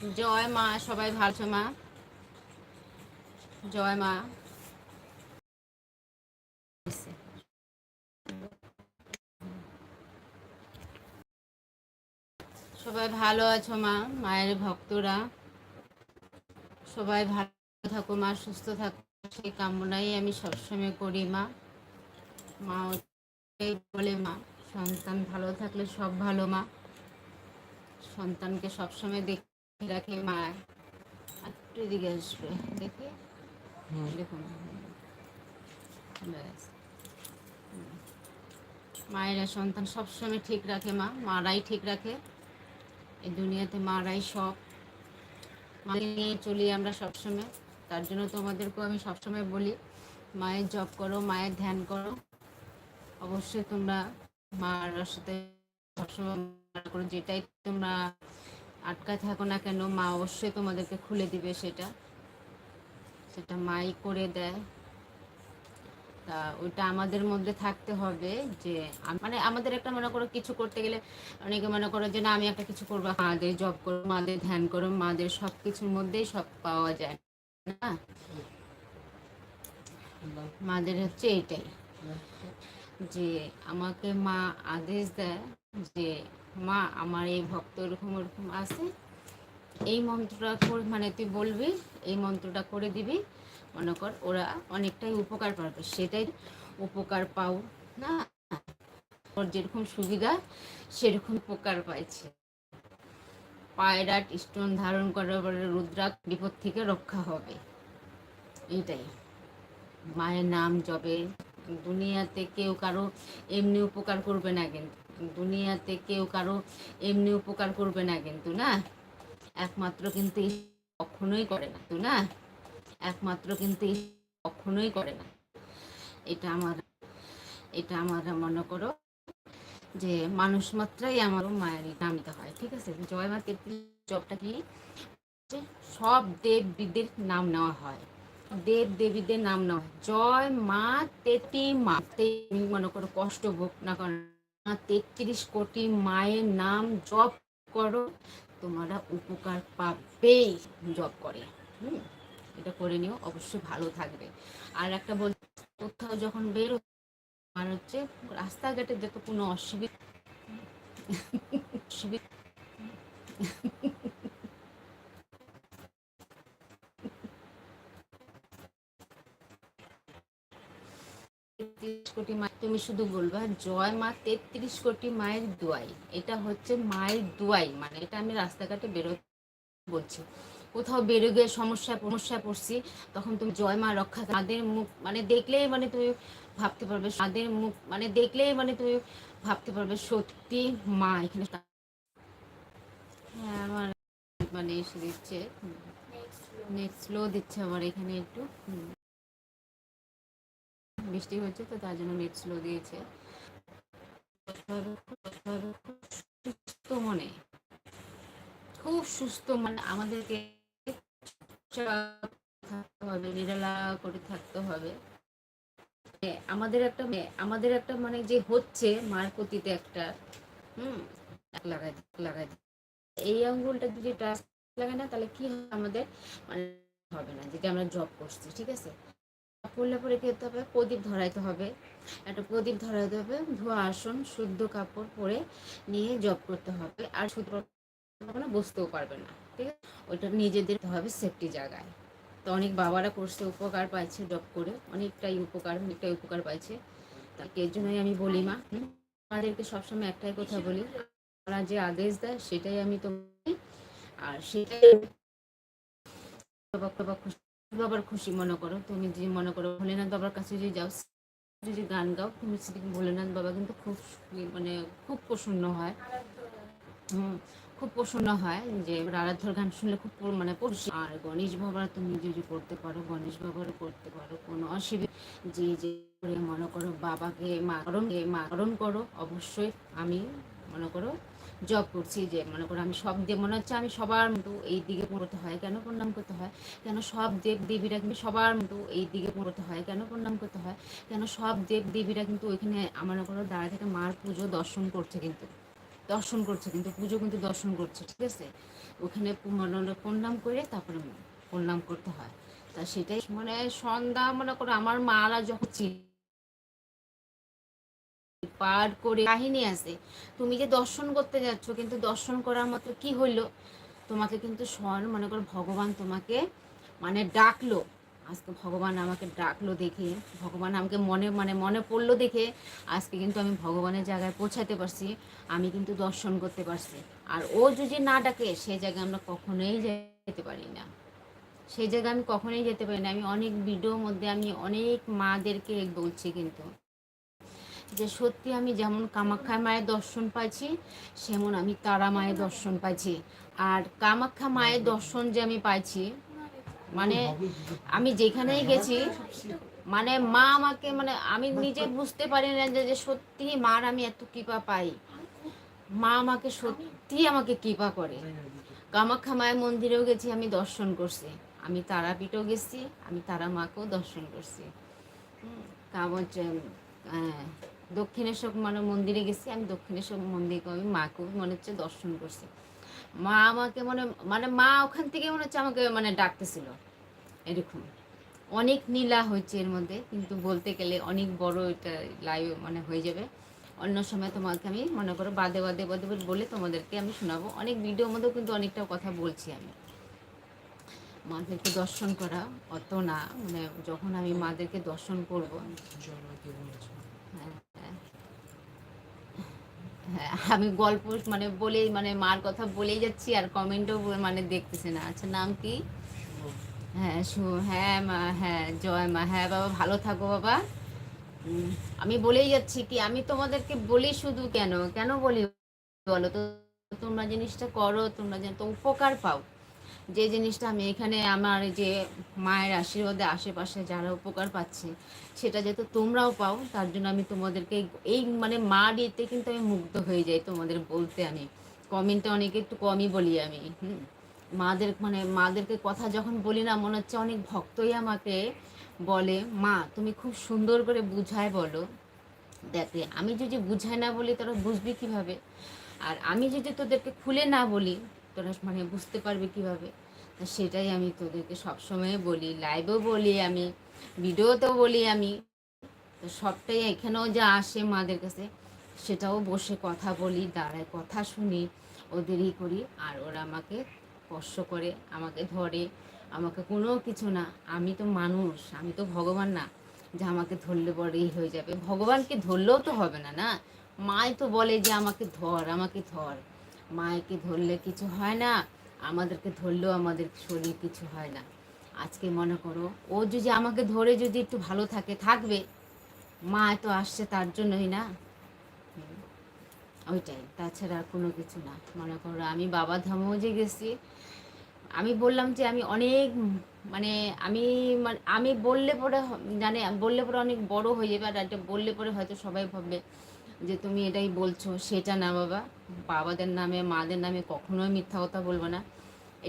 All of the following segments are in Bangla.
জয় মা, সবাই ভালো মা? জয় মা। সবাই ভালো আছো মা, মায়ের ভক্তরা। সবাই ভালো থাকো মা, সুস্থ থাকো। সেই কামনাই আমি সবসময় করি মা। মা বলে মা, সন্তান ভালো থাকলে সব ভালো মা। সন্তানকে সবসময় দেখে রাখে মা। একটু এদিকে আসবে দেখি। দেখুন। মায়েরা সন্তান সবসময় ঠিক রাখে মা মারাই ঠিক রাখে। এই দুনিয়াতে মারাই সব। মাকে নিয়ে চলি আমরা সবসময়। তার জন্য তোমাদেরকেও আমি সবসময় বলি মায়ের জপ করো মায়ের ধ্যান করো। অবশ্যই তোমরা মার সাথে সবসময় করো যেটাই তোমরা আটকায় থাকো না কেন? মা অবশ্যই তোমাদেরকে খুলে দিবে সেটা। সেটা মাই করে দেয়। তা ওইটা আমাদের মধ্যে থাকতে হবে যে মানে আমাদের একটা মনে করো কিছু করতে গেলে অনেকে মনে করো যে, না, আমি একটা কিছু করব। মাদের জব করো, মাদের ধ্যান করো, মাদের সব কিছুর মধ্যেই সব পাওয়া যায়, না? মাদের হচ্ছে এটাই। যে আমাকে মা আদেশ দেয় যে মা, আমার এই ভক্ত এরকম এরকম আছে। এই মন্ত্রটা মানে তুই বলবি, এই মন্ত্রটা করে দিবি। মনে কর, ওরা অনেকটাই উপকার পাবে। সেটাই উপকার পাও, না? ওর যেরকম সুবিধা, সেরকম উপকার পাইছে। পায়রাট স্টোন ধারণ করার পরে রুদ্রাক বিপদ থেকে রক্ষা হবে। এইটাই। মায়ের নাম জবে দুনিয়াতে কেউ কারও এমনি উপকার করবে না কিন্তু। দুনিয়াতে কেউ কারও এমনি উপকার করবে না কিন্তু, না? একমাত্র কিন্তু কখনোই করে না তো না? একমাত্র কিন্তু কখনোই করে না। এটা আমার এটা আমার মনে করো যে মানুষ মাত্রাই আমার মায়ের নামিতে হয়, ঠিক আছে? জয় মা তেত্রিশ জবটা কি? সব দেব নাম নেওয়া হয়, দেব দেবীদের নাম নেওয়া হয়। জয় মা, তেতি মা। মনে করো কষ্ট ভোগ না করো তেত্রিশ কোটি মায়ের নাম জপ করো, তোমরা উপকার পাবেই জব করে। হুম, এটা করে নিও, অবশ্যই ভালো থাকবে। আর একটা বল, কোথাও যখন বের আর হচ্ছে রাস্তাঘাটে যত কোনো অসুবিধা অসুবিধা তেত্রিশ কোটি মা তুমি শুধু বলবা জয় মা তেত্রিশ কোটি মায়ের দোয়াই। এটা হচ্ছে মায়ের দোয়াই মানে এটা আমি রাস্তাঘাটে বেরো বলছি। কোথাও বেরো গিয়ে সমস্যা সমস্যায় পড়ছি তখন তুমি জয় মা রক্ষা তাদের মুখ মানে দেখলেই মানে তুমি ভাবতে পারবে তাদের মুখ মানে দেখলেই মানে তুমি ভাবতে পারবে সত্যি মা এখানে হ্যাঁ আমার মানে এসে দিচ্ছে। নেট স্লো দিচ্ছে আমার এখানে একটু। বৃষ্টি হচ্ছে তো তার জন্য নেট স্লো দিয়েছে। সুস্থ মনে, খুব সুস্থ মানে আমাদেরকে থাকতে হবে, নিরালা করে থাকতে হবে। আমাদের একটা আমাদের একটা মানে যে হচ্ছে মার প্রতিতে একটা, হুম লাগাই লাগাই এই আঙ্গুলটা যদি টাচ লাগে না, তাহলে কি আমাদের? মানে হবে না, যেটা আমরা জব করছি, ঠিক আছে? করলে পরে কি হবে? প্রদীপ ধরাইতে হবে। একটা প্রদীপ ধরাইতে হবে, ধোয়া আসন, শুদ্ধ কাপড় পরে নিয়ে জব করতে হবে। আর শুধু বসতেও পারবে না, ঠিক আছে? ওইটা নিজেদের হবে সেফটি জায়গায়। তো অনেক বাবারা করছে উপকার পাইছে জব করে, অনেকটাই উপকার অনেকটাই উপকার পাইছে। তাকে এর জন্যই আমি বলি মা আমাদেরকে সবসময় একটাই কথা বলি ওরা যে আদেশ দেয় সেটাই আমি তো আর সেটাই বাবার খুশি মনে করো, তুমি যে মনে করো ভোলেনাথ বাবার কাছে যদি যাও যদি গান গাও, তুমি সেদিকে ভোলেনাথ বাবা কিন্তু খুব মানে খুব প্রসন্ন হয়। খুব প্রসন্ন হয় যে আরাধ্যর গান শুনলে খুব মানে আর গণেশ বাবার তুমি যদি করতে পারো, গণেশ বাবারও করতে পারো, কোনো অসুবিধা যে যে করে মনে করো বাবাকে মারণ মারণ করো, অবশ্যই আমি মনে করো জব করছি যে মনে করো আমি সব দিয়ে, মনে হচ্ছে আমি সবার মতো এই দিকে পড়তে হয়, কেন প্রণাম করতে হয়? কেন সব দেব দেবীরা কিন্তু সবার মতো এই দিকে করতে হয়, কেন প্রণাম করতে হয়? কেন সব দেব দেবীরা কিন্তু ওইখানে আমার মনে করো দাঁড়া থেকে মার পুজো, দর্শন করছে কিন্তু। দর্শন করছে কিন্তু, পুজো কিন্তু দর্শন করছে, ঠিক আছে? ওখানে প্রণাম করে তারপরে প্রণাম করতে হয়। তা সেটাই মানে সন্ধ্যা মনে করো আমার মারা যখন ছিল পার করে কাহিনী আছে। তুমি যে দর্শন করতে যাচ্ছ, কিন্তু দর্শন করার মতো কি হইল? তোমাকে কিন্তু স্বয়ং মনে করো ভগবান তোমাকে মানে ডাকলো। আজকে ভগবান আমাকে ডাকলো দেখে, ভগবান আমাকে মনে মানে মনে পড়ল দেখে, আজকে কিন্তু আমি ভগবানের জায়গায় পৌঁছাতে পারছি, আমি কিন্তু দর্শন করতে পারছি। আর ও যদি না ডাকে, সে জায়গায় আমরা কখনোই যেতে পারি না। সেই জায়গায় আমি কখনোই যেতে পারি না। আমি অনেক ভিডিওর মধ্যে আমি অনেক মাদেরকে বলছি কিন্তু। যে সত্যি আমি যেমন কামাখ্যা মায়ের দর্শন পাইছি সেমন আমি তারা মায়ের দর্শন পাইছি। আর কামাখ্যা মায়ের দর্শন যে আমি পাইছি মানে আমি যেখানেই গেছি মানে মা আমাকে মানে আমি নিজে বুঝতে পারি না যে সত্যি মার আমি এত কৃপা পাই। মা আমাকে সত্যি আমাকে কৃপা করে। কামাখ্যা মায়ের মন্দিরেও গেছি আমি দর্শন করছি। আমি তারাপীঠও গেছি আমি তারা মাকেও দর্শন করছি। কাম হচ্ছে আহ, দক্ষিণেশ্বর মানে মন্দিরে গেছি, আমি দক্ষিণেশ্বর মন্দিরকে আমি মাকেও মনে হচ্ছে দর্শন করছি। মা আমাকে মনে মানে মা ওখান থেকে মনে হচ্ছে আমাকে মানে ডাকতেছিল, এরকম। অনেক নীলা হয়েছে এর মধ্যে, কিন্তু বলতে গেলে অনেক বড় এটা লাইভ মানে হয়ে যাবে। অন্য সময় তোমাকে আমি মনে করো বাদে বাদে বাদে বাদে বলে তোমাদেরকে আমি শোনাবো। অনেক ভিডিওর মধ্যেও কিন্তু অনেকটা কথা বলছি আমি। মাদেরকে দর্শন করা অত না মানে যখন আমি মাদেরকে দর্শন করব হ্যাঁ, হ্যাঁ। হ্যাঁ, আমি গল্প মানে বলেই মানে মার কথা বলেই যাচ্ছি আর কমেন্টও মানে দেখতেছে না। আচ্ছা নাম কি? হ্যাঁ হ্যাঁ মা হ্যাঁ জয় মা। হ্যাঁ বাবা, ভালো থাকো বাবা। আমি বলেই যাচ্ছি কি, আমি তোমাদেরকে বলি শুধু কেন? কেন বলি বলো তো? তোমরা জিনিসটা করো, তোমরা যেন তো উপকার পাও। যে জিনিসটা আমি এখানে আমার যে মায়ের আশীর্বাদে আশেপাশে যারা উপকার পাচ্ছে, সেটা যাতে তোমরাও পাও, তার জন্য আমি তোমাদেরকে এই মানে মা দিতে কিন্তু আমি মুগ্ধ হয়ে যাই তোমাদের বলতে আমি। কমেন্টে অনেকে একটু কমই বলি আমি, হুম? মাদের মানে মাদেরকে কথা যখন বলি না, মনে হচ্ছে অনেক ভক্তই আমাকে বলে, মা, তুমি খুব সুন্দর করে বুঝায় বলো। দেখে আমি যদি বুঝাই না বলি, তোরা বুঝবি কীভাবে? আর আমি যদি তোদেরকে খুলে না বলি তোরা মানে বুঝতে পারবে কীভাবে। সেটাই আমি তোদেরকে সবসময় বলি লাইভেও বলি আমি ভিডিওতেও বলি আমি। তো সবটাই এখানেও যা আসে মাদের কাছে, সেটাও বসে কথা বলি, দাঁড়ায় কথা শুনি, ওদেরই করি। আর ওরা আমাকে স্পর্শ করে, আমাকে ধরে, আমাকে কোনো কিছু না। আমি তো মানুষ, আমি তো ভগবান না যে আমাকে ধরলে পরেই হয়ে যাবে। ভগবানকে ধরলেও তো হবে না না? মাই তো বলে যে আমাকে ধর আমাকে ধর। মায়কে ধরলে কিছু হয় না, আমাদেরকে ধরলেও আমাদের শরীর কিছু হয় না। আজকে মনে করো, ও যদি আমাকে ধরে যদি একটু ভালো থাকে, থাকবে, মা তো আসছে তার জন্যই না? ওইটাই। তাছাড়া আর কোনো কিছু না। মনে করো, আমি বাবা ধামও যে গেছি, আমি বললাম যে আমি অনেক মানে আমি মানে আমি বললে পরে জানে, বললে পরে অনেক বড় হয়ে যাবে, আর এটা বললে পরে হয়তো সবাই ভাববে যে তুমি এটাই বলছো, সেটা না বাবা। বাবাদের নামে, মাদের নামে কখনোই মিথ্যা কথা বলব না।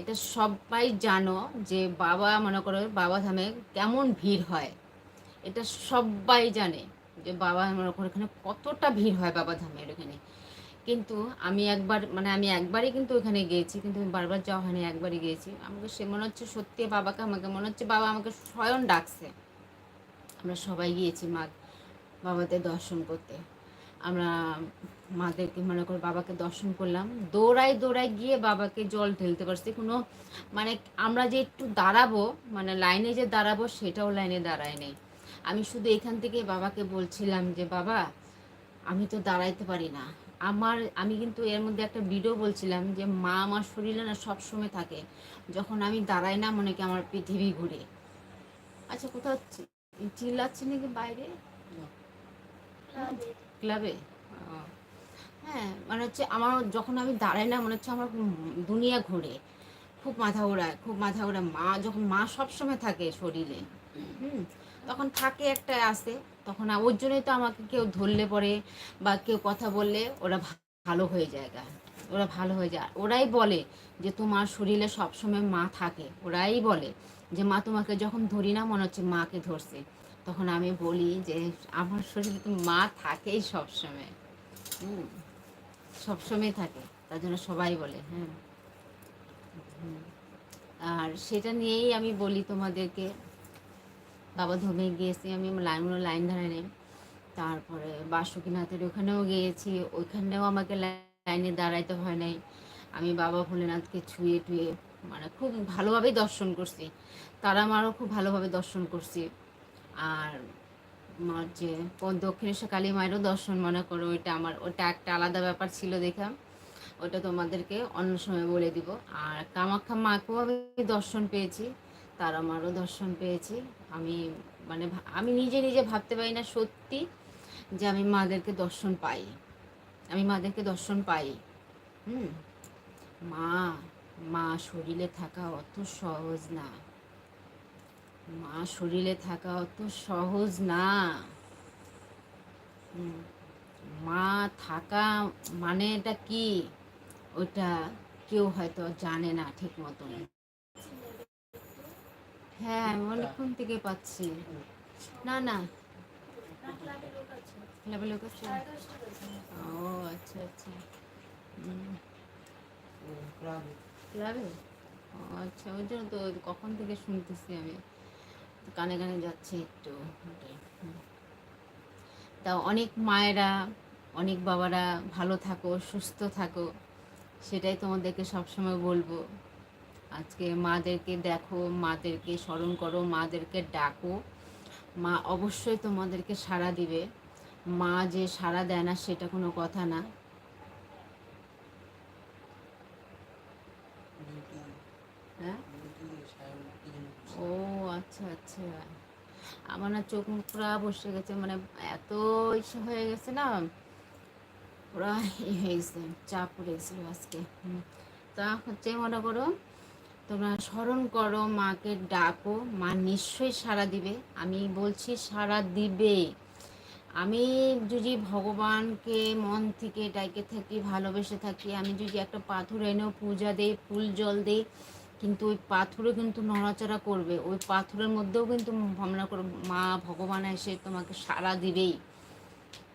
এটা সবাই জানো যে বাবা, মনে করো, বাবা ধামে কেমন ভিড় হয়। এটা সবাই জানে যে বাবা, মনে করো, এখানে কতটা ভিড় হয় বাবা ধামের এখানে কিন্তু আমি একবার মানে আমি একবারই কিন্তু ওখানে গিয়েছি, কিন্তু আমি বারবার যাওয়া হয়নি, একবারই গিয়েছি। আমাকে সে মনে হচ্ছে সত্যি বাবাকে, আমাকে মনে হচ্ছে বাবা আমাকে স্বয়ং ডাকছে। আমরা সবাই গিয়েছি মা, বাবাদের দর্শন করতে। আমরা মাদেরকে মনে করে বাবাকে দর্শন করলাম। দৌড়াই দৌড়াই গিয়ে বাবাকে জল ঢেলতে পারছি। কোনো মানে আমরা যে একটু দাঁড়াবো মানে লাইনে যে দাঁড়াবো সেটাও লাইনে দাঁড়ায় নেই। আমি শুধু এখান থেকে বাবাকে বলছিলাম যে, বাবা, আমি তো দাঁড়াইতে পারি না। আমার, আমি কিন্তু এর মধ্যে একটা ভিডিও বলছিলাম যে, মা আমার শরীরে না সবসময় থাকে। যখন আমি দাঁড়াই না, মনে কি আমার পৃথিবী ঘুরে। আচ্ছা কোথাও চিল্লাচ্ছে নাকি বাইরে? ক্লাবে? হ্যাঁ মানে হচ্ছে আমার যখন আমি দাঁড়াই না, মনে হচ্ছে আমার দুনিয়া ঘুরে। খুব মাথা ওড়ায় খুব মাথা ওড়ায় মা, যখন মা সবসময় থাকে শরীরে, হুম, তখন থাকে একটা আসে তখন ওর জন্যই তো আমাকে কেউ ধরলে পরে বা কেউ কথা বললে ওরা ভালো হয়ে যায় গা। ওরা ভালো হয়ে যায়। ওরাই বলে যে তোমার শরীরে সবসময় মা থাকে। ওরাই বলে যে মা, তোমাকে যখন ধরি না, মনে হচ্ছে মাকে ধরছে। তখন আমি বলি যে, আমার শরীরে তো মা থাকেই সবসময়। সবসময় থাকে, তার জন্য সবাই বলে হ্যাঁ। আর সেটা নিয়েই আমি বলি তোমাদেরকে। বাবা ধমে গিয়েছি, আমি লাইনগুলো লাইন ধারে নেই। তারপরে বাসুকিনাথের ওখানেও গিয়েছি, ওইখানেও আমাকে লাইনে দাঁড়াইতে হয় নাই। আমি বাবা ভোলেনাথকে ছুঁয়ে টুয়ে মানে খুব ভালোভাবেই দর্শন করছি। তারা আমারও খুব ভালোভাবে দর্শন করছি। আর যে দক্ষিণেশ্বর কালী মায়েরও দর্শন, মনে করো ওইটা আমার, ওটা একটা আলাদা ব্যাপার ছিল দেখা। ওটা তোমাদেরকে অন্য সময় বলে দিব। আর কামাখ্যা মাকেও আমি দর্শন পেয়েছি, তার আমারও দর্শন পেয়েছি। আমি মানে আমি নিজে নিজে ভাবতে পারি না সত্যি যে আমি মাদেরকে দর্শন পাই। আমি মাদেরকে দর্শন পাই। হুম? মা মা শরীরে থাকা অত সহজ না। মা শরীরে থাকা অত সহজ না। মা থাকা মানে এটা কি? ওটা কেউ হয়তো জানে না ঠিক মতন। হ্যাঁ আমি অনেকক্ষণ থেকে পাচ্ছি। না না। লোক আছে? ও আচ্ছা আচ্ছা। ক্লাবে? আচ্ছা ওই জন্য তো কখন থেকে শুনতেছি আমি। কানে কানে যাচ্ছে একটু তা অনেক মায়েরা, অনেক বাবারা ভালো থাকো, সুস্থ থাকো, সেটাই তোমাদেরকে সবসময় বলব। আজকে মাদেরকে দেখো, মাদেরকে স্মরণ করো, মাদেরকে ডাকো। মা অবশ্যই তোমাদেরকে সাড়া দিবে। মা যে সাড়া দেয় না, সেটা কোনো কথা না হ্যাঁ ও আচ্ছা আচ্ছা। আমার না চোখ মুখ পুরা বসে গেছে মানে এত ইসে হয়ে গেছে না, পুরা ই হয়ে গেছে চাপ পড়ে গেছিল আজকে। তা হচ্ছে মনে করো, তোমরা স্মরণ করো, মাকে ডাকো, মা নিশ্চয়ই সাড়া দিবে। আমি বলছি সাড়া দিবে। আমি যদি ভগবানকে মন থেকে ডাইকে থাকি, ভালোবেসে থাকি, আমি যদি একটা পাথর এনেও পূজা দেই, ফুল জল দেই কিন্তু ওই পাথরে কিন্তু নড়াচড়া করবে। ওই পাথরের মধ্যেও কিন্তু ভাবনা করো, মা ভগবান এসে তোমাকে সাড়া দিবেই।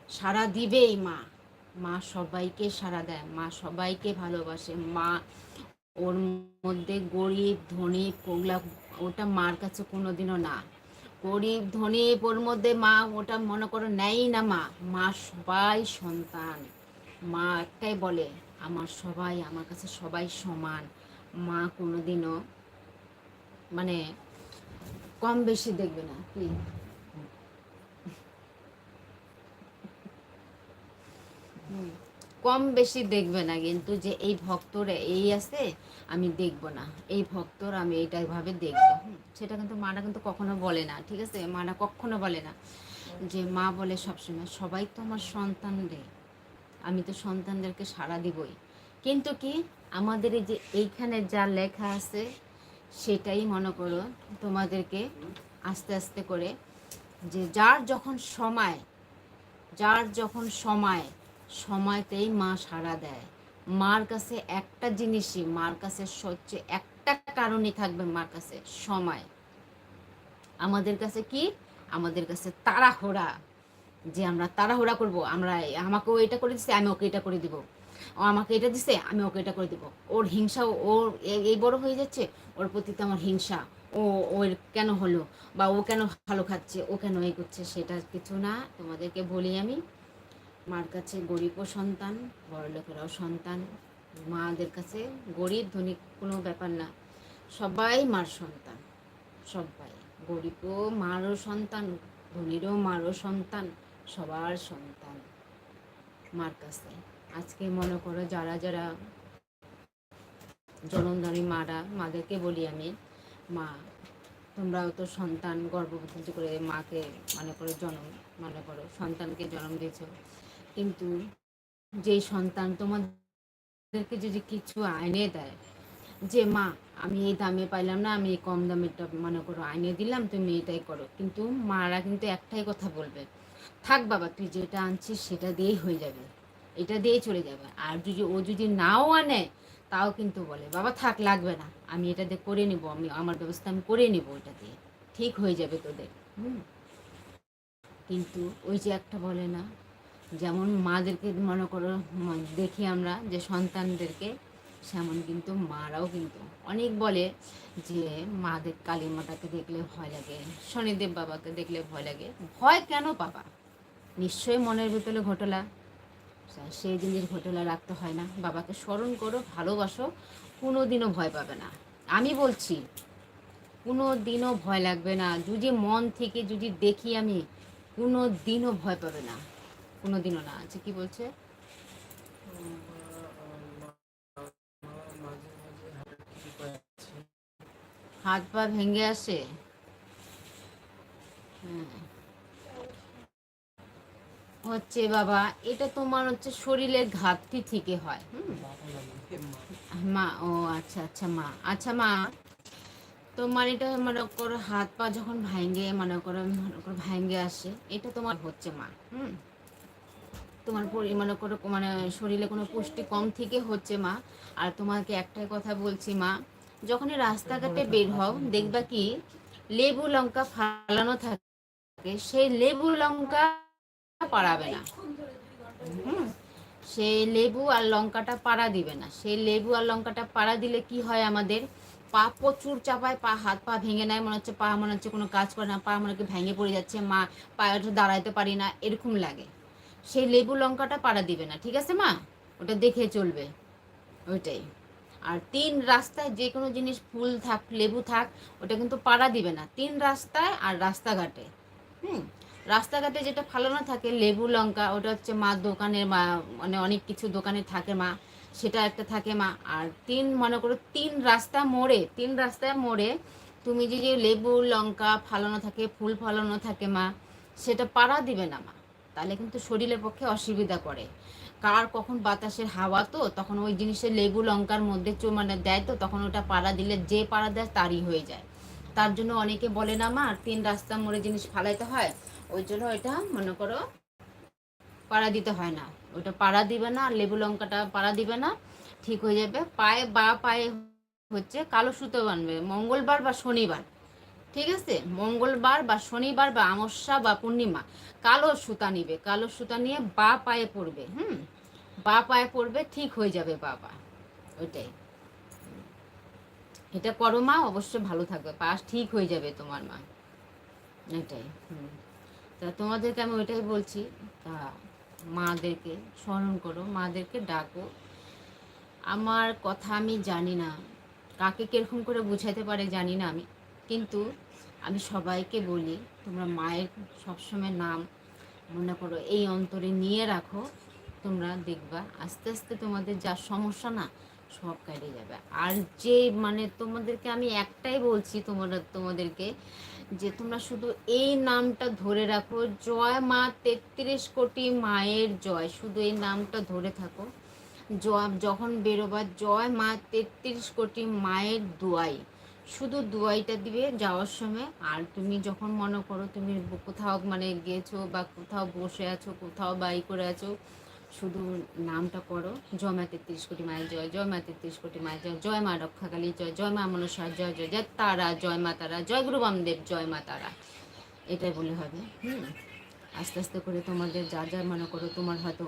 সাড়া দিবেই মা। মা সবাইকে সাড়া দেয়, মা সবাইকে ভালোবাসে। মা ওর মধ্যে গরিব ধনী ওগুলা ওটা মার কাছে কোনোদিনও না। গরিব ধনী ওর মধ্যে মা ওটা মনে করো নেই না মা। মা সবাই সন্তান। মা একটাই বলে, আমার সবাই, আমার কাছে সবাই সমান। মা কোনোদিনও মানে কম বেশি দেখবে না, কি। কম বেশি দেখবে না কিন্তু যে এই ভক্তরা এই আছে, আমি দেখব না। এই ভক্তর আমি এইটা ভাবে দেখব। সেটা কিন্তু মারা কিন্তু কখনো বলে না, ঠিক আছে? মারা কখনো বলে না যে মা বলে সবসময়, সবাই তো আমার সন্তান রে, আমি তো সন্তানদেরকে সাড়া দিবই। কিন্তু কি? আমাদের এই যে এইখানে যা লেখা আছে, সেটাই মনে করো তোমাদেরকে আস্তে আস্তে করে যে যার যখন সময়, যার যখন সময়, সময়তেই মা সাড়া দেয়। মার কাছে একটা জিনিসই, মার কাছে সবচেয়ে একটা কারণই থাকবে মার কাছে সময়। আমাদের কাছে কি? আমাদের কাছে তাড়াহুড়া। যে আমরা তাড়াহুড়া করব, আমরা আমাকেও এটা করে দিছে, আমি ওকে এটা করে দিব। ও আমাকে এটা দিছে, আমি ওকে এটা করে দিব। ওর হিংসা ওর এই বড় হয়ে যাচ্ছে, ওর প্রতি তো আমার হিংসা। ও ওর কেন হলো? বা ও কেন ভালো খাচ্ছে? ও কেন এই করছে? সেটা কিছু না, তোমাদেরকে বলি আমি। মার কাছে গরিবও সন্তান বড় লোকেরাও সন্তান। মাদের কাছে গরিব, ধনী কোনো ব্যাপার না। সবাই মার সন্তান, সবাই। গরিবও মারও সন্তান, ধনীরও মারও সন্তান, সবার সন্তান মার কাছে। আজকে মনে করো যারা যারা জনমদারী মারা, মাদেরকে বলি আমি, মা, তোমরাও তো সন্তান গর্ভবতী করে মাকে মনে করো জন্ম, মনে করো সন্তানকে জন্ম দিয়েছ। কিন্তু যেই সন্তান তোমাদেরকে যদি কিছু আইনে দেয়, যে মা, আমি এই দামে পাইলাম না, আমি এই কম দামেরটা মনে করো আইনে দিলাম, তুমি এটাই করো। কিন্তু মারা কিন্তু একটাই কথা বলবে, থাক বাবা, তুই যেটা আনছিস সেটা দিয়েই হয়ে যাবে। এটা দিয়ে চলে যাবে। আর যদি ও যদি নাও আনে, তাও কিন্তু বলে, বাবা, থাক, লাগবে না। আমি এটা দিয়ে করে নিব, আমি, আমার ব্যবস্থা আমি করে নিব ওটা দিয়ে। ঠিক হয়ে যাবে তোদের। হুম। কিন্তু ওই যে একটা বলে না, যেমন মাদেরকে মনে করো দেখি আমরা যে সন্তানদেরকে, সেমন কিন্তু মারাও কিন্তু। অনেক বলে যে মাদের কালী মাতাকে দেখলে ভয় লাগে, শনিদেব বাবাকে দেখলে ভয় লাগে। ভয় কেন বাবা? নিশ্চয়ই মনের ভিতরে ঘটলা। সেই জিনিস ঘটলা রাখতে হয় না। বাবাকে স্মরণ করো, ভালোবাসো কোনো দিনও ভয় পাবে না। আমি বলছি কোনো দিনও ভয় লাগবে না। যদি মন থেকে যদি দেখি আমি কোনো দিনও ভয় পাবে না। কোনো দিনও না। আছে কি বলছে? হাত পা ভেঙে আসে? হ্যাঁ। হচ্ছে বাবা, এটা তোমার হচ্ছে শরীরের ঘাটতি থেকে হয়। মা, ও আচ্ছা আচ্ছা মা আচ্ছা মা, তোমার এটা মনে করো হাত পা যখন ভাঙ্গে, মনে করো মনে করো ভাঙ্গে আসে, এটা তোমার হচ্ছে মা তোমার মনে করো মানে শরীরে কোনো পুষ্টি কম থেকে হচ্ছে মা। আর তোমাকে একটাই কথা বলছি মা, যখনই রাস্তাঘাটে বের হও, দেখবা কি লেবু লঙ্কা ফালানো থাকে, সেই লেবু লঙ্কা পাড়াবে না। হুম। সেই লেবু আর লঙ্কাটা পাড়া দিবে না। সেই লেবু আর লঙ্কাটা পাড়া দিলে কি হয় আমাদের? পা প্রচুর চাপায়, পা হাত পা ভেঙে নেয়, মনে হচ্ছে পা, মনে হচ্ছে কোনো কাজ করে না, পা মনে হচ্ছে ভেঙে পড়ে যাচ্ছে, মা পায়ে দাঁড়াইতে পারি না, এরকম লাগে। সেই লেবু লঙ্কাটা পাড়া দিবে না, ঠিক আছে মা? ওটা দেখে চলবে। ওইটাই। আর তিন রাস্তায় যে কোনো জিনিস, ফুল থাক, লেবু থাক, ওটা কিন্তু পাড়া দিবে না। তিন রাস্তায় আর রাস্তাঘাটে। হুম। রাস্তাঘাটে যেটা ফালানো থাকে, লেবু লঙ্কা, ওটা হচ্ছে মা দোকানের মা মানে অনেক কিছু দোকানে থাকে মা, সেটা একটা থাকে মা। আর তিন, মনে করো তিন রাস্তা মোড়ে, তিন রাস্তায় মোড়ে তুমি যে যে লেবু, লঙ্কা ফালানো থাকে, ফুল ফালানো থাকে মা, সেটা পাড়া দিবে না মা। তাহলে কিন্তু শরীরের পক্ষে অসুবিধা করে কার কখন বাতাসের হাওয়া তো, তখন ওই জিনিসের লেবু, লঙ্কার মধ্যে মানে দেয় তো, তখন ওটা পাড়া দিলে যে পাড়া দেয় তারই হয়ে যায়। তার জন্য অনেকে বলে না মা, তিন রাস্তা মোড়ে জিনিস ফালাইতে হয় ওই জন্য এটা মনে করো পাড়া দিতে হয় না। ওটা পাড়া দিবে না, লেবু লঙ্কাটা পাড়া দিবে না, ঠিক হয়ে যাবে। পায়ে বা পায়ে হচ্ছে কালো সুতো বানবে, মঙ্গলবার বা শনিবার, ঠিক আছে? মঙ্গলবার বা শনিবার বা আমস্যা বা পূর্ণিমা, কালো সুতা নিবে। কালো সুতা নিয়ে বা পায়ে পড়বে, হুম? বা পায়ে পড়বে, ঠিক হয়ে যাবে বাবা ওইটাই। এটা করো মা, অবশ্যই ভালো থাকবে পাশ ঠিক হয়ে যাবে তোমার মা, এটাই, হুম। তা তোমাদেরকে আমি ওইটাই বলছি, তা মাদেরকে স্মরণ করো, মাদেরকে ডাকো। আমার কথা আমি জানি না, কাকে কীরকম করে বুঝাতে পারে জানি না আমি, কিন্তু আমি সবাইকে বলি, তোমরা মায়ের সবসময় নাম মনে করো, এই অন্তরে নিয়ে রাখো, তোমরা দেখবা আস্তে আস্তে তোমাদের যা সমস্যা না সব কেটে যাবে। আর যে মানে তোমাদেরকে আমি একটাই বলছি, তোমরা তোমাদেরকে যে তোমরা শুধু এই নামটা ধরে রাখো, জয় মা তেত্রিশ কোটি মায়ের জয়, শুধু এই নামটা ধরে থাকো। জয়, যখন বেরোবা, জয় মা তেত্রিশ কোটি মায়ের দোয়াই। শুধু দোয়াইটা দিবে যাওয়ার সময়, আর তুমি যখন মনে করো তুমি কোথাও মানে গিয়েছো বা কোথাও বসে আছো, কোথাও বাই করে আছো শুধু নামটা করো। জয় মা তেত্রিশ কোটি মায়ের জয় জয় মা তেত্রিশ কোটি মায়ের জয় জয় মা রক্ষাকালী জয় জয় মা মনসা জয় জয় জয় তারা, জয় মা তারা, জয় গুরু বামদেব, জয় মা তারা। এটাই বলে হবে, হুম? আস্তে আস্তে করে তোমাদের যা যা মনে করো, তোমার হয়তো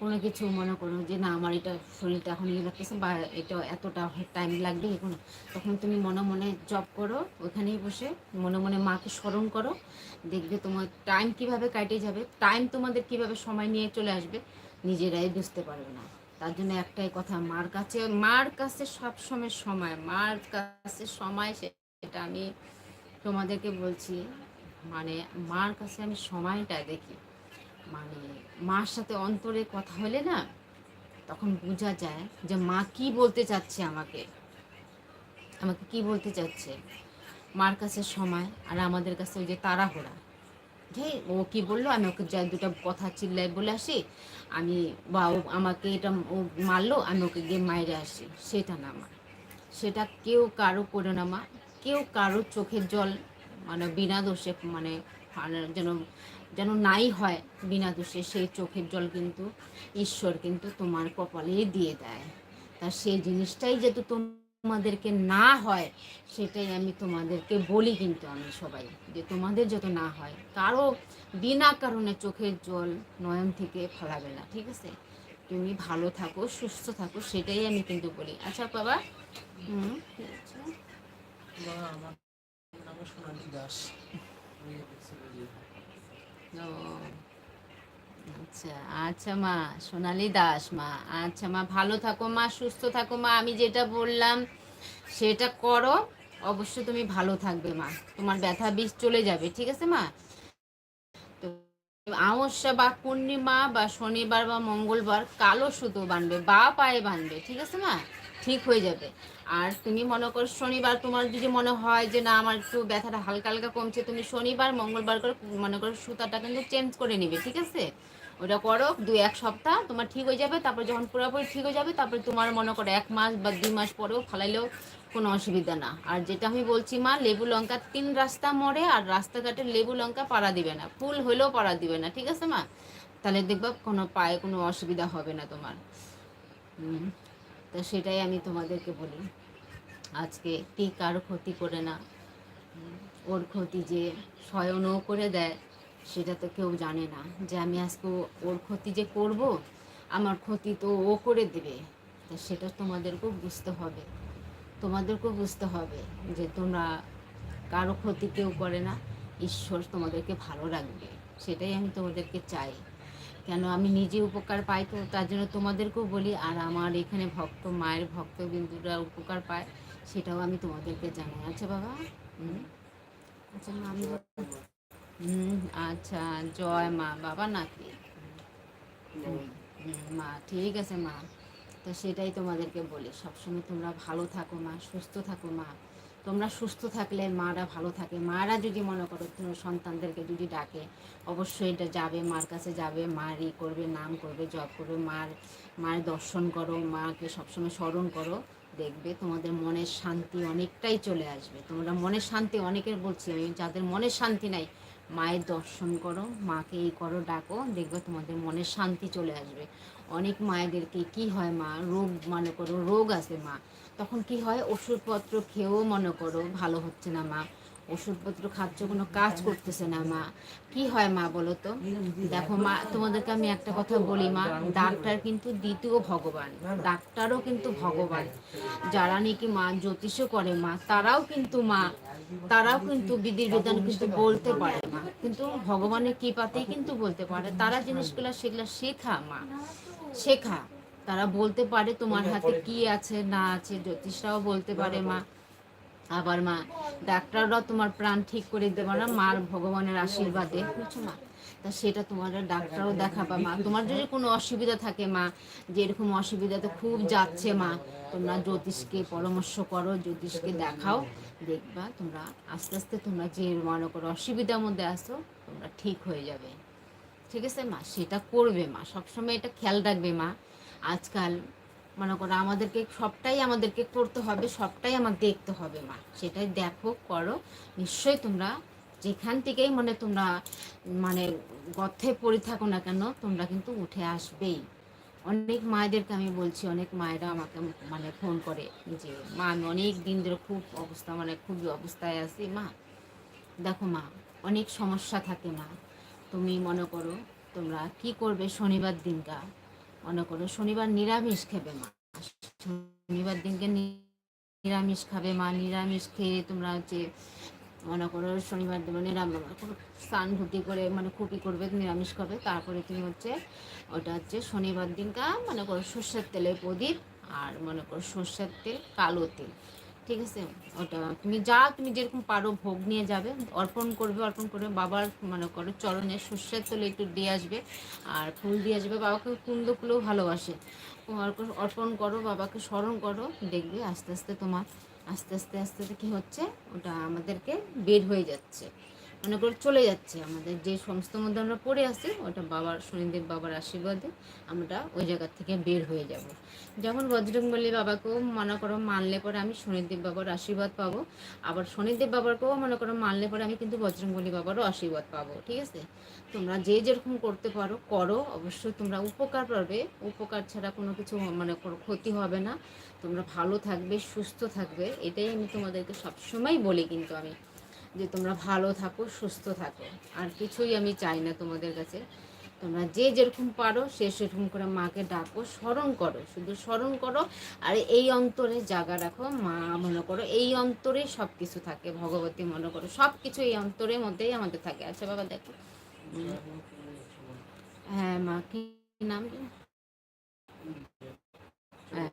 কোনো কিছু মনে করো যে, না, আমার এটা শরীরটা এখন ইয়ে লাগতেছে বা এটা এতটা টাইম লাগবে এখন। তখন তুমি মনে মনে জব করো, ওখানেই বসে মনে মনে মাকে স্মরণ করো। দেখবে তোমার টাইম কীভাবে কাটে যাবে টাইম তোমাদের কীভাবে সময় নিয়ে চলে আসবে নিজেরাই বুঝতে পারবে না। তার জন্য একটাই কথা, মার কাছে মার কাছে সব সময় সময়, মার কাছে সময় সেটা আমি তোমাদেরকে বলছি মানে মার কাছে আমি সময়টা দেখি। মানে মার সাথে অন্তরে কথা হলে না, তখন বোঝা যায় যে মা কি বলতে চাচ্ছে আমাকে। আমাকে কি বলতে চাচ্ছে? মার কাছে সময় আর আমাদের কাছে ওই যে তাড়াহুড়া। যে ও কি বলল? আমি ওকে যা দুটো কথা চিল্লাই বলে আসি। আমি বা ও আমাকে এটা ও মারলো, আমি ওকে গিয়ে মাইরে আসি। সেটা না মা। সেটা কেউ কারও করে না মা। কেউ কারও চোখের জল মানে বিনা দোষে মানে যেন যেন নাই হয় বিনা দোষে, সেই চোখের জল কিন্তু ঈশ্বর কিন্তু তোমার কপালে দিয়ে দেয়। তা সেই জিনিসটাই যেহেতু তোমরা তোমাদেরকে না হয় সেটাই আমি তোমাদেরকে বলি কিন্তু আমি সবাই যে তোমাদের যত না হয় কারও বিনা কারণে চোখের জল নয়ন থেকে ফেলাবে না ঠিক আছে? তুমি ভালো থাকো সুস্থ থাকো সেটাই আমি কিন্তু বলি। আচ্ছা বাবা? হুম? দাস। আচ্ছা আচ্ছা মা, সোনালি দাস মা আচ্ছা মা, ভালো থাকো মা, সুস্থ থাকো মা, আমি যেটা বললাম সেটা করো অবশ্যই তুমি ভালো থাকবে মা, তোমার ব্যথা বিষ চলে যাবে, ঠিক আছে মা? তো আমাবস্যা বা পূর্ণিমা বা শনিবার বা মঙ্গলবার কালো সুতো বানবে, বা পায়ে বানবে, ঠিক আছে মা? ঠিক হয়ে যাবে। আর তুমি মনে করো শনিবার তোমার যদি মনে হয় যে না, আমার একটু ব্যথাটা হালকা হালকা কমছে, তুমি শনিবার, মঙ্গলবার করে মনে করো সুতাটা কিন্তু চেঞ্জ করে নিবে, ঠিক আছে? ওটা করো দু এক সপ্তাহ, তোমার ঠিক হয়ে যাবে, তারপর যখন পুরোপুরি ঠিক হয়ে যাবে, তারপরে তোমার মনে করো এক মাস বা দুই মাস পরেও ফালাইলেও কোনো অসুবিধা না। আর যেটা আমি বলছি মা, লেবু লঙ্কা তিন রাস্তা মরে আর রাস্তাঘাটে লেবু লঙ্কা পাড়া দিবে না, ফুল হলেও পাড়া দিবে না, ঠিক আছে মা? তাহলে দেখবা কোনো পায়ে কোনো অসুবিধা হবে না তোমার। তো সেটাই আমি তোমাদেরকে বলি। আজকে কি কারও ক্ষতি করে না? ওর ক্ষতি যে স্বয়নও করে দেয়, সেটা তো কেউ জানে না। যে আমি আজকে ওর ক্ষতি যে করব, আমার ক্ষতি তো ও করে দেবে। তো সেটা তোমাদেরকেও বুঝতে হবে। তোমাদেরকেও বুঝতে হবে যে তোমরা কারও ক্ষতি কেউ করে না। ঈশ্বর তোমাদেরকে ভালো রাখবে। সেটাই আমি তোমাদেরকে চাই। কেন আমি নিজে উপকার পাই তো তার জন্য তোমাদেরকেও বলি, আর আমার এখানে ভক্ত, মায়ের ভক্তবিন্দুরা উপকার পায়, সেটাও আমি তোমাদেরকে জানাই। আচ্ছা বাবা আচ্ছা মা, আমি হুম আচ্ছা জয় মা, বাবা নাকি? মা, ঠিক আছে মা। তো সেটাই তোমাদেরকে বলি, সবসময় তোমরা ভালো থাকো মা, সুস্থ থাকো মা। তোমরা সুস্থ থাকলে মারা ভালো থাকে। মারা যদি মনে করো তোমার সন্তানদেরকে যদি ডাকে, অবশ্যই এটা যাবে, মার কাছে যাবে মার ই করবে, নাম করবে, জপ করবে, মার মায়ের দর্শন করো, মাকে সবসময় স্মরণ করো, দেখবে তোমাদের মনের শান্তি অনেকটাই চলে আসবে। তোমরা মনের শান্তি অনেকের বলছি আমি, যাদের মনের শান্তি নাই, মায়ের দর্শন করো, মাকে এই করো, ডাকো, দেখবে তোমাদের মনের শান্তি চলে আসবে। অনেক মায়েদেরকে কি হয় মা? রোগ মনে করো, রোগ আছে মা। তখন কি হয়? ওষুধপত্র খেয়েও মনে করো ভালো হচ্ছে না মা। ওষুধপত্র খাচ্ছ, কোনো কাজ করতেছে না মা। কি হয় মা বলো তো? দেখো মা, তোমাদেরকে আমি একটা কথা বলি মা। ডাক্তার কিন্তু দ্বিতীয় ভগবান। ডাক্তারও কিন্তু ভগবান। যারা নাকি মা জ্যোতিষও করে মা, তারাও কিন্তু মা, তারাও কিন্তু বিধির বিধান কিন্তু বলতে পারে মা। কিন্তু ভগবানের কৃপাতেই কিন্তু বলতে পারে। তারা জিনিসগুলো সেগুলো শেখা মা। শেখা। তারা বলতে পারে তোমার হাতে কি আছে না আছে জ্যোতিষরাও বলতে পারে মা। আবার মা ডাক্তাররাও তোমার প্রাণ ঠিক করে দিতে পারে না মার ভগবানের আশীর্বাদে। বুঝছ মা? তা সেটা তোমার ডাক্তারও দেখাবা মা। তোমার যদি কোনো অসুবিধা থাকে মা যে এরকম অসুবিধাতে খুব যাচ্ছে মা তোমরা জ্যোতিষকে পরামর্শ করো জ্যোতিষকে দেখাও দেখবা তোমরা আস্তে আস্তে তোমরা যে মনে করো অসুবিধার মধ্যে আসো তোমরা ঠিক হয়ে যাবে। ঠিক আছে মা? সেটা করবে মা। সবসময় এটা খেয়াল রাখবে মা। আজকাল মনে করো আমাদেরকে সবটাই আমাদেরকে করতে হবে, সবটাই আমার দেখতে হবে মা। সেটাই দেখো, করো। নিশ্চয়ই তোমরা যেখান থেকেই মানে তোমরা মানে গর্থে পড়ে থাকো না কেন, তোমরা কিন্তু উঠে আসবেই। অনেক মায়েদেরকে আমি বলছি, অনেক মায়েরা আমাকে মানে ফোন করে যে, মা, আমি অনেক দিন ধরে খুব অবস্থা মানে খুবই অবস্থায় আছি মা। দেখো মা, অনেক সমস্যা থাকে মা। তুমি মনে করো তোমরা কি করবে শনিবার দিনটা? মনে করো শনিবার নিরামিষ খেবে মা। শনিবার দিনকে নিরামিষ খাবে মা। নিরামিষ খেয়ে তোমরা হচ্ছে মনে করো শনিবার দিন স্নান ধুতি করে মানে খুপি করবে, নিরামিষ খাবে। তারপরে তুমি হচ্ছে ওটা হচ্ছে শনিবার দিনকা মনে করো সর্ষের তেলে প্রদীপ আর মনে করো সর্ষের তেল কালো তেল। ঠিক আছে? ওটা তুমি যা তুমি যেরকম পারো ভোগ নিয়ে যাবে, অর্পণ করবে অর্পণ করবে, বাবার মনে করো চরণে সর্ষের তলে একটু দিয়ে আসবে আর ফুল দিয়ে আসবে। বাবাকে কুন্দ ফুলেও ভালোবাসে। অর্পণ করো, বাবাকে স্মরণ করো, দেখবে আস্তে আস্তে তোমার, আস্তে আস্তে আস্তে আস্তে কী হচ্ছে? ওটা আমাদেরকে বের হয়ে যাচ্ছে। করে চলে যাচ্ছে। আমাদের যে সমস্ত মধ্যে আমরা পড়ে আছি, ওটা বাবার, শনিদেব বাবার আশীর্বাদে আমরা ওই জায়গা থেকে বের হয়ে যাব। যেমন বজরংবলী বাবাকেও মনে করো মানলে পরে আমি শনিদেব বাবার আশীর্বাদ পাবো। আবার শনিদেব বাবাকেও মনে করো মানলে পরে আমি কিন্তু বজরংবলী বাবারও আশীর্বাদ পাবো, ঠিক আছে? তোমরা যে যেরকম করতে পারো, করো। অবশ্যই তোমরা উপকার পাবে। উপকার ছাড়া কোনো কিছু মানে ক্ষতি হবে না। তোমরা ভালো থাকবে, সুস্থ থাকবে। এটাই আমি তোমাদেরকে সবসময় বলি কিন্তু আমি। যে তোমরা ভালো থাকো, সুস্থ থাকো। আর কিছুই আমি চাই না তোমাদের কাছে। তোমরা যে যেরকম পারো, সে সেরকম করে মাকে ডাকো, স্মরণ করো। শুধু স্মরণ করো আর এই অন্তরে জাগা রাখো। মা মনে করো এই অন্তরে সব কিছু থাকে, ভগবতী মনে করো সব কিছু এই অন্তরের মধ্যেই আমাদের থাকে। আচ্ছা বাবা, দেখো। হ্যাঁ মা, কি নাম? হ্যাঁ।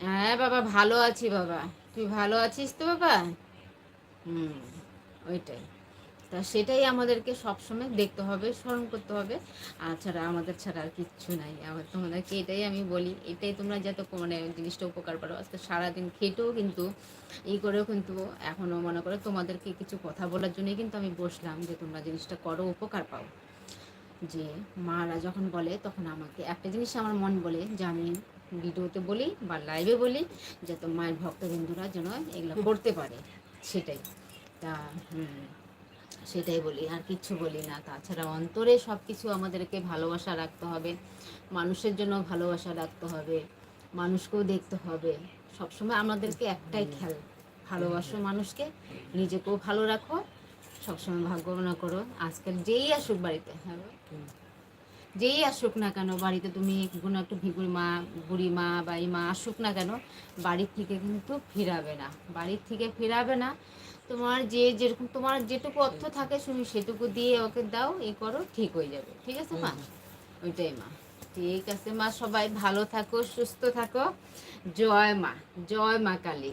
হ্যাঁ বাবা, ভালো আছি বাবা। তুই ভালো আছিস তো, বাবা? হুম, ওইটাই। তা সেটাই আমাদেরকে সবসময় দেখতে হবে, স্মরণ করতে হবে। আর ছাড়া আমাদের ছাড়া আর কিচ্ছু নাই। আমার তোমাদেরকে এটাই আমি বলি, এটাই তোমরা যাতে মানে জিনিসটা উপকার পারো। আজকে সারাদিন খেটেও কিন্তু এই করেও কিন্তু এখনও মনে করো তোমাদেরকে কিছু কথা বলার জন্যই কিন্তু আমি বসলাম যে তোমরা জিনিসটা করো, উপকার পাও। যে মারা যখন বলে তখন আমাকে একটা জিনিস আমার মন বলে যে আমি ভিডিওতে বলি বা লাইভে বলি, যাতে মায়ের ভক্তবৃন্দুরা যেন এগুলো করতে পারে। সেটাই। তা হুম, সেটাই বলি আর কিচ্ছু বলি না। তাছাড়া অন্তরে সব কিছু আমাদেরকে ভালোবাসা রাখতে হবে মানুষের জন্য ভালোবাসা রাখতে হবে মানুষকেও দেখতে হবে। সবসময় আমাদেরকে একটাই খেয়াল ভালোবাসো মানুষকে নিজেকেও ভালো রাখো সবসময় ভাগ্য মনে করো। আজকাল যেই আসুক বাড়িতে হ্যাঁ যেই আসুক না কেন বাড়িতে তুমি কোনো একটা ভিগুরি মা বুড়ি মা বা এই মা আসুক না কেন বাড়ির থেকে কিন্তু ফিরাবে না। বাড়ির থেকে ফিরাবে না তোমার যে যেরকম তোমার যেটুকু অর্থ থাকে তুমি সেটুকু দিয়ে ওকে দাও এ করো ঠিক হয়ে যাবে। ঠিক আছে মা? ওইটাই মা। ঠিক আছে মা সবাই ভালো থাকো সুস্থ থাকো। জয় মা জয় মা কালী।